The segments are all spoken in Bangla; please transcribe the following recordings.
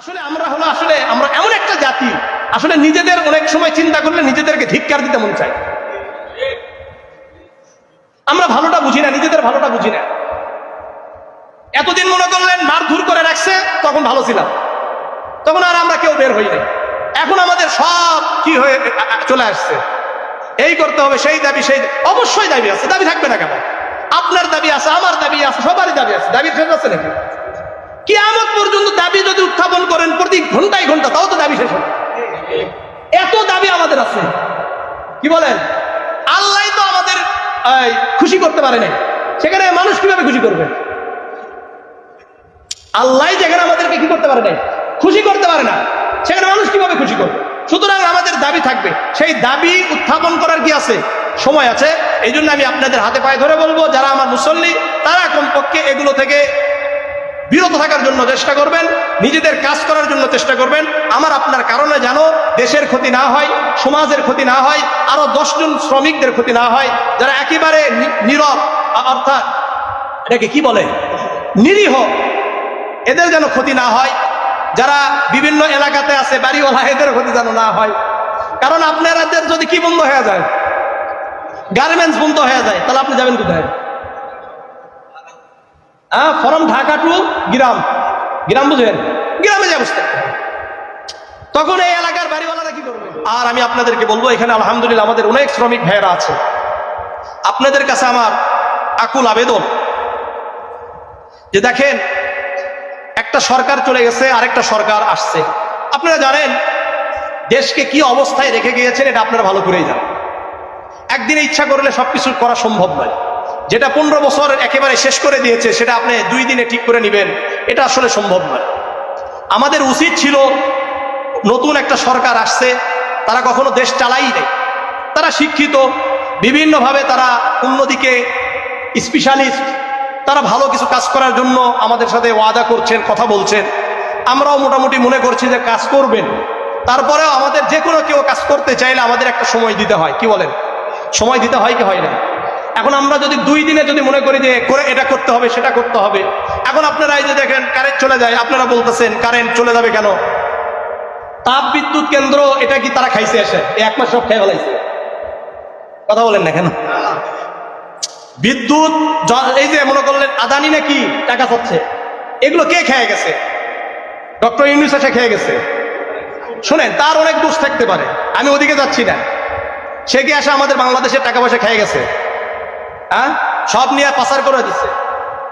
আসলে আমরা হলো আসলে, আমরা এমন একটা জাতি, আসলে নিজেদের অনেক সময় চিন্তা করলে নিজেদেরকে ধিক্কার দিতে মন চায়। আমরা ভালোটা বুঝি না, নিজেদের ভালোটা বুঝি না। এতদিন মনে করলেন মারধুর করে রাখছে, তখন ভালো ছিলাম। তখন আর আমরা কেউ বের হই নাই। এখন আমাদের সব কি হয়ে চলে আসছে। এই করতে হবে, সেই দাবি, সেই অবশ্যই দাবি আছে, দাবি থাকবে না কেন? আপনার দাবি আছে, আমার দাবি আছে, সবারই দাবি আছে। দাবি শেষ নাকি? কিয়ামত পর্যন্ত দাবি যদি উত্থাপন করেন প্রতি ঘন্টায় ঘণ্টা তাও তো দাবি শেষ হবে এত দাবি আমাদের আছে। কি বলেন? আল্লাহ তো আমাদের খুশি করতে পারে নাই। সেখানে মানুষ কীভাবে খুশি করবে? আল্লাহ যেখানে আমাদেরকে কি করতে পারে নাই? খুশি করতে পারে না। সেখানে মানুষ কীভাবে খুশি করবে? সুতরাং আমাদের দাবি থাকবে। সেই দাবি উত্থাপন করার কি আছে? সময় আছে। এই আমি আপনাদের হাতে পায়ে ধরে বলব, যারা আমার মুসল্লি, তারা কমপক্ষে এগুলো থেকে বিরত থাকার জন্য চেষ্টা করবেন, নিজেদের কাজ করার জন্য চেষ্টা করবেন। আমার আপনার কারণে জানো দেশের ক্ষতি না হয়, সমাজের ক্ষতি না হয়, আরও দশজন শ্রমিকদের ক্ষতি না হয়, যারা একেবারে নীরব অর্থাৎ এটাকে কি বলে? নিরীহ। এদের যেন ক্ষতি না হয়, যারা বিভিন্ন এলাকাতে আছে, বাড়িওয়ালা এদের ক্ষতি যেন না হয়। কারণ আপনাদের যদি কি বন্ধ হয়ে যায়, গার্মেন্টস বন্ধ হয়ে যায়, তাহলে আপনি যাবেন কোথায়? হ্যাঁ ফরম ঢাকা টু গ্রাম। গ্রাম বুঝেন গ্রামে যে অবস্থা তখন এই এলাকার বাড়িওয়ালারা কি করবে? আর আমি আপনাদেরকে বলব, এখানে আলহামদুলিল্লাহ আমাদের অনেক শ্রমিক ভাইয়েরা আছে। আপনাদের কাছে আমার আকুল আবেদন। যে দেখেন, একটা সরকার চলে গেছে, আরেকটা সরকার আসছে। আপনারা জানেন, দেশকে কি অবস্থায় রেখে গিয়েছেন, এটা আপনারা ভালো করেই জানেন। একদিনে ইচ্ছা করলে সবকিছু করা সম্ভব নয়। যেটা পনেরো বছর একেবারে শেষ করে দিয়েছে, সেটা আপনি দুই দিনে ঠিক করে নেবেন। এটা আসলে সম্ভব নয়। আমাদের উচিত ছিল নতুন একটা সরকার আসছে, তারা কখনো দেশ চালাই নেই। তারা শিক্ষিত, বিভিন্নভাবে তারা অন্যদিকে স্পেশালিস্ট তারা ভালো কিছু কাজ করার জন্য আমাদের সাথে ওয়াদা করছেন, কথা বলছেন। আমরাও মোটামুটি মনে করছি যে কাজ করবেন। তারপরেও আমাদের যে কোনো কেউ কাজ করতে চাইলে আমাদের একটা সময় দিতে হয়, কি বলেন? সময় দিতে হয় কি হয় না? এখন আমরা যদি দুই দিনে যদি মনে করি যে করে এটা করতে হবে, সেটা করতে হবে, এখন আপনারা এই যে দেখেন কারেন্ট চলে যায়, আপনারা বলতেছেন কারেন্ট চলে যাবে কেন? তাপ বিদ্যুৎ কেন্দ্র, এটা কি তারা খাইছে আসে এক মাস সব খেয়ে ফেলাইছে। কথা বলেন না কেন? বিদ্যুৎ এই যে মনে করলেন, আদানি নাকি টাকা পাচ্ছে, এগুলো কে খেয়ে গেছে? ডক্টর ইউনুস এসে খেয়ে গেছে। শোনেন, তার অনেক দোষ থাকতে পারে, আমি ওদিকে যাচ্ছি না। সে কি আসে আমাদের বাংলাদেশের টাকা পয়সা খেয়ে গেছে? হ্যাঁ? সব নিয়ে পাচার করে দিচ্ছে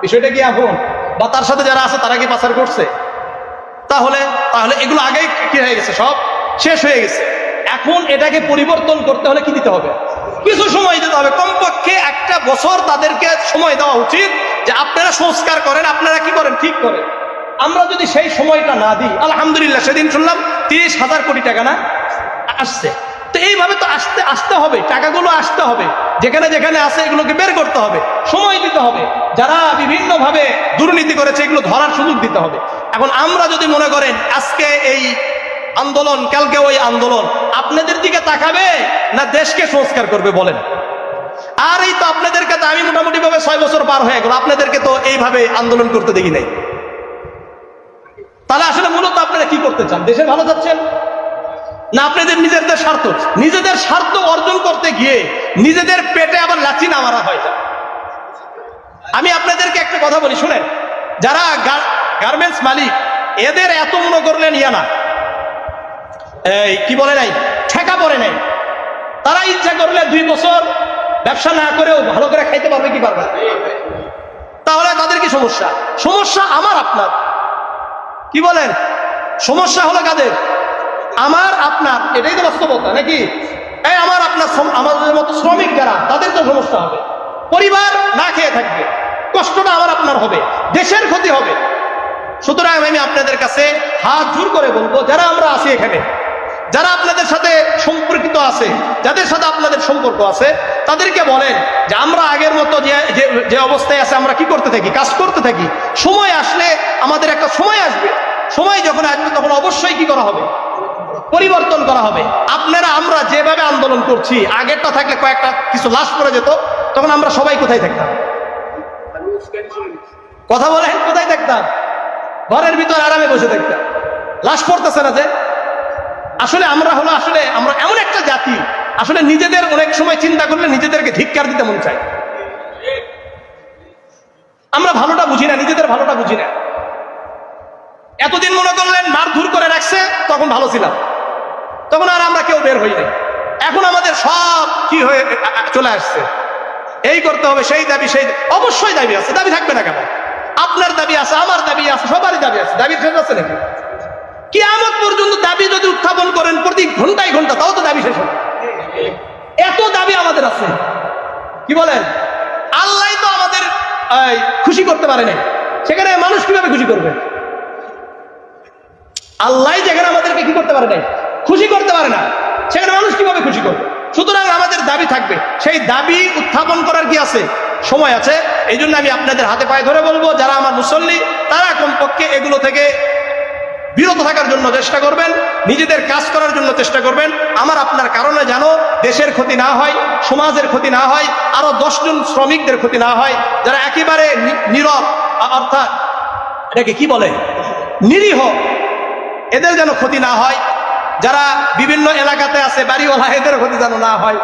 বিষয়টা কি এখন বা তার সাথে যারা আছে, তারা কি পাচার করছে? তাহলে তাহলে এগুলো আগেই কি হয়ে গেছে? সব শেষ হয়ে গেছে। এখন এটাকে পরিবর্তন করতে হলে কি দিতে হবে? কিছু সময় দিতে হবে। কমপক্ষে একটা বছর তাদেরকে সময় দেওয়া উচিত যে আপনারা সংস্কার করেন, আপনারা কি করেন? ঠিক করেন। আমরা যদি সেই সময়টা না দিই, আলহামদুলিল্লাহ, সেদিন শুনলাম তিরিশ হাজার কোটি টাকা না, আসছে। তো এইভাবে তো আসতে আসতে হবে, টাকাগুলো আসতে হবে। যেখানে যেখানে আছে এগুলোকে বের করতে হবে, সময় দিতে হবে। যারা বিভিন্নভাবে দুর্নীতি করেছে, এগুলো ধরার সুযোগ দিতে হবে। এখন আমরা যদি মনে করেন, আজকে এই আন্দোলন, কালকে ওই আন্দোলন, আপনাদের দিকে তাকাবে না দেশকে সংস্কার করবে বলেন? আর এই তো আপনাদেরকে তো আমি মোটামুটি ভাবে ছয় বছর পার হয়ে গেল, আপনাদেরকে তো এইভাবে আন্দোলন করতে দেখি নাই। তাহলে আসলে মূলত আপনারা কি করতে চান? দেশে ভালো যাচ্ছেন? না আপনাদের নিজেদের স্বার্থ। নিজেদের স্বার্থ অর্জন করতে গিয়ে নিজেদের পেটে আবার লাচি না মারা হয়। আমি আপনাদেরকে একটা কথা বলি, শুনেন। যারা গার্মেন্টস মালিক, এদের এত মনে করলেন ইয়া না। এই, কি বলে নাই? ঠেকা পড়ে নাই। তারা ইচ্ছা করলে দুই বছর ব্যবসা না করেও ভালো করে খাইতে পারবে কি পারবে তাহলে তাদের কি সমস্যা? সমস্যা আমার, আপনার। কি বলেন? সমস্যা হলো কাদের? আমার, আপনার, এটাই তো বাস্তবতা, নাকি? এই আমার, আপনার আমাদের মতো শ্রমিক যারা, তাদের তো সমস্যা হবে। পরিবার না খেয়ে থাকবে, কষ্টটা আমার, আপনার হবে, দেশের ক্ষতি হবে। সুতরাং আমি আপনাদের কাছে হাত জোর করে বলব, যারা আমরা আছি এখানে, যারা আপনাদের সাথে সম্পর্কিত আছে, যাদের সাথে আপনাদের সম্পর্ক আছে, তাদেরকে বলেন যে আমরা আগের মতো যে, যে- অবস্থায় আছে, আমরা কি করতে থাকি, কাজ করতে থাকি। সময় আসলে আমাদের একটা সময় আসবে। সময় যখন আসবে, তখন অবশ্যই কি করা হবে? পরিবর্তন করা হবে। আপনারা, আমরা যেভাবে আন্দোলন করছি, আগেরটা থাকলে কয়েকটা কিছু লাশ পড়ে যেত, তখন আমরা সবাই কোথায় থাকতাম? কথা বলেন, কোথায় থাকতাম? ঘরের ভিতর আরামে বসে থাকতাম। লাশ পড়তেছে না যে? আসলে আমরা হলো, আসলে আমরা এমন একটা জাতি, আসলে নিজেদের অনেক সময় চিন্তা করলে নিজেদেরকে ধিক্কার দিতে মন চায়। আমরা ভালোটা বুঝি না, নিজেদের ভালোটা বুঝি না। এতদিন মনে করলেন মারধর করে রাখছে, তখন ভালো ছিলাম। তখন আর আমরা কেউ বের হই নাই। এখন আমাদের সব কি হয়ে চলে আসছে। এই করতে হবে, সেই দাবি, সেই অবশ্যই দাবি আছে। দাবি থাকবে না কেন? আপনার দাবি আছে, আমার দাবি আছে, সবারই দাবি আছে। দাবি শেষ আছে নাকি? কি আমত পর্যন্ত দাবি যদি উত্থাপন করেন প্রতি ঘন্টায় ঘণ্টা, তাও তো দাবি শেষ হবে। এত দাবি আমাদের আছে। কি বলেন? আল্লাহ তো আমাদের খুশি করতে পারে নাই সেখানে মানুষ কীভাবে খুশি করবে? আল্লাহ যেখানে আমাদেরকে কি করতে পারে নাই? খুশি করতে পারে না। সেখানে মানুষ কীভাবে খুশি করবে? সুতরাং আমাদের দাবি থাকবে। সেই দাবি উত্থাপন করার কি আছে? সময় আছে। এই আমি আপনাদের হাতে পায়ে ধরে বলব, যারা আমার মুসল্লি, তারা কমপক্ষে এগুলো থেকে বিরত থাকার জন্য চেষ্টা করবেন, নিজেদের কাজ করার জন্য চেষ্টা করবেন। আমার আপনার কারণে যেন দেশের ক্ষতি না হয়, সমাজের ক্ষতি না হয়, আরও দশজন শ্রমিকদের ক্ষতি না হয়, যারা একেবারে নীরব অর্থাৎ এটাকে কি বলে? নিরীহ। এদের যেন ক্ষতি না হয় যারা বিভিন্ন এলাকাতে আছে বাড়িওয়ালা এদের ক্ষতি যেন না হয়।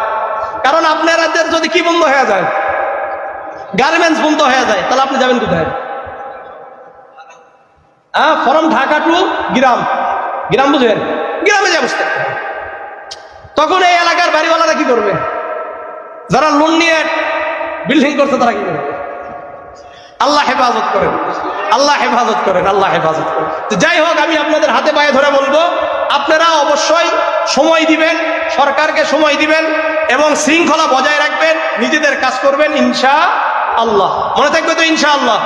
কারণ আপনাদের যদি কি বন্ধ হয়ে যায়, গার্মেন্টস বন্ধ হয়ে যায়, তাহলে আপনি যাবেন কোথায়? হ্যাঁ ফরম ঢাকা টু গ্রাম। গ্রাম বুঝবেন গ্রামে যে অবস্থা তখন এই এলাকার বাড়িওয়ালারা কি করবে? যারা লোন নিয়ে বিল্ডিং করছে, তারা কি করবে? আল্লাহ হেফাজত করেন। আল্লাহ হেফাজত করেন, আল্লাহ হেফাজত করেন। তো যাই হোক, আমি আপনাদের হাতে পায়ে ধরে বলব অবশ্যই সময় দিবেন, সরকারকে সময় দিবেন এবং শৃঙ্খলা বজায় রাখবেন, নিজেদের কাজ করবেন ইনশা আল্লাহ মনে থাকবে তো ইনশা আল্লাহ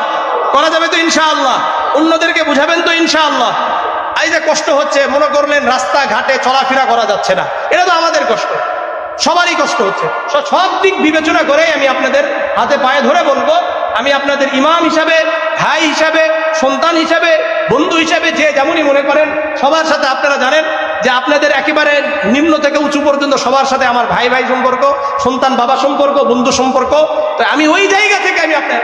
করা যাবে তো ইনশা আল্লাহ অন্যদেরকে বুঝাবেন তো ইনশা আল্লাহ এই যে কষ্ট হচ্ছে, মনে করলেন রাস্তা ঘাটে চলাফেরা করা যাচ্ছে না। এটা তো আমাদের কষ্ট। সবারই কষ্ট হচ্ছে। সব দিক বিবেচনা করে আমি আপনাদের হাতে পায়ে ধরে বলব, আমি আপনাদের ইমাম হিসাবে, ভাই হিসাবে, সন্তান হিসাবে, বন্ধু হিসাবে যে যেমনই মনে করেন, সবার সাথে আপনারা জানেন যে আপনাদের একেবারে নিম্ন থেকে উঁচু পর্যন্ত সবার সাথে আমার ভাই ভাই সম্পর্ক, সন্তান, বাবা সম্পর্ক, বন্ধু সম্পর্ক, তো আমি ওই জায়গা থেকে আমি আপনার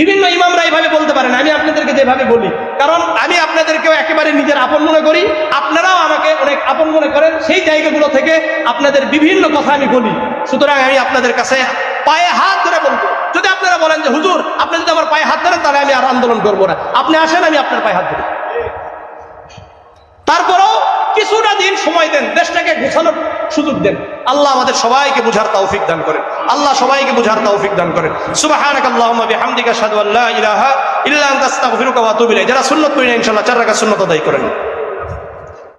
বিভিন্ন ইমামরা এইভাবে বলতে পারেন, আমি আপনাদেরকে যেভাবে বলি। কারণ আমি আপনাদেরকেও একেবারে নিজের আপন মনে করি, আপনারাও আমাকে অনেক আপন মনে করেন, সেই জায়গাগুলো থেকে আপনাদের বিভিন্ন কথা আমি বলি। সুতরাং আমি আপনাদের কাছে পায়ে হাত ধরে বলব। যদি আপনারা বলেন যে, হুজুর, আপনি যদি আমার পায়ে হাত ধরেন, তাহলে আমি আর আন্দোলন করব না। আপনি আসেন, আমি আপনার পায়ে হাত ধরি। তারপরেও সময় দেন, দেশটাকে গুছানোর সুযোগ দেন। আল্লাহ আমাদের সবাইকে বুঝার তৌফিক দান করে আল্লাহ সবাইকে বুঝার তৌফিক দান করে সুবহানাক আল্লাহুম্মা বিহামদিকা আশহাদু আল্লা ইলাহা ইল্লা আনতা আস্তাগফিরুকা ওয়া আতুবু ইলাইক। যারা সুন্নাত পড়েন ইনশাআল্লাহ চার রাকাত সুন্নাত আদায় করেন।